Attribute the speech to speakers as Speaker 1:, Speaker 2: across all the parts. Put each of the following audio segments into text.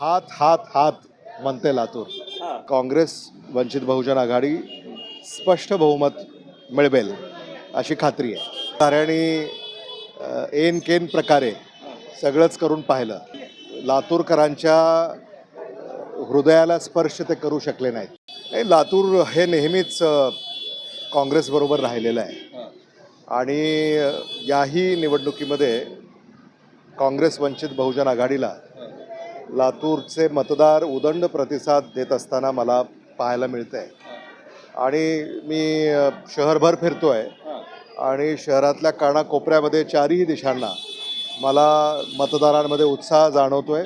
Speaker 1: हात हात हात म्हणते लातूर. काँग्रेस वंचित बहुजन आघाडी स्पष्ट बहुमत मिळवेल अशी खात्री आहे. अ, एन केन प्रकारे सगळंच करून पाहिलं. लातूरकरांच्या हृदयाला स्पर्श ते करू शकले नाहीत. नाही, लातूर हे नेहमीच काँग्रेसबरोबर राहिलेलं आहे. आणि याही निवडणुकीमध्ये काँग्रेस वंचित बहुजन आघाडीला लातूरचे मतदार उदंड प्रतिसाद देत असताना मला पाहायला मिळतं आहे आणि मी शहरभर फिरतो आहे आणि शहरातल्या कानाकोपऱ्यामध्ये चारही दिशांना मला मतदारांमध्ये उत्साह जाणवतो आहे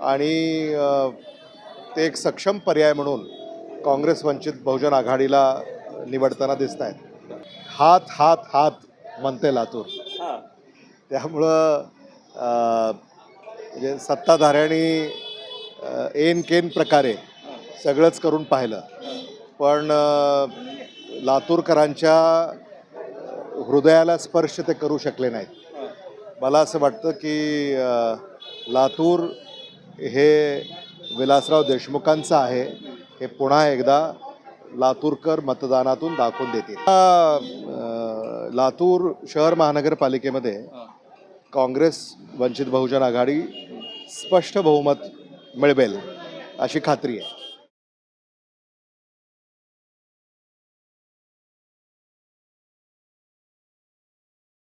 Speaker 1: आणि ते एक सक्षम पर्याय म्हणून काँग्रेस वंचित बहुजन आघाडीला निवडताना दिसत आहेत हात हात हात म्हणते लातूर. त्यामुळं म्हणजे सत्ताधाऱ्यांनी एन केन प्रकारे सगळंच करून पाहिलं. पण लातूरकरांच्या हृदयाला स्पर्श ते करू शकले नाहीत. मला असं वाटतं की लातूर हे विलासराव देशमुखांचं आहे. हे पुन्हा एकदा लातूरकर मतदानातून दाखवून देतील. लातूर शहर महानगरपालिकेमध्ये काँग्रेस वंचित बहुजन आघाडी स्पष्ट बहुमत मिळवेल अशी खात्री आहे.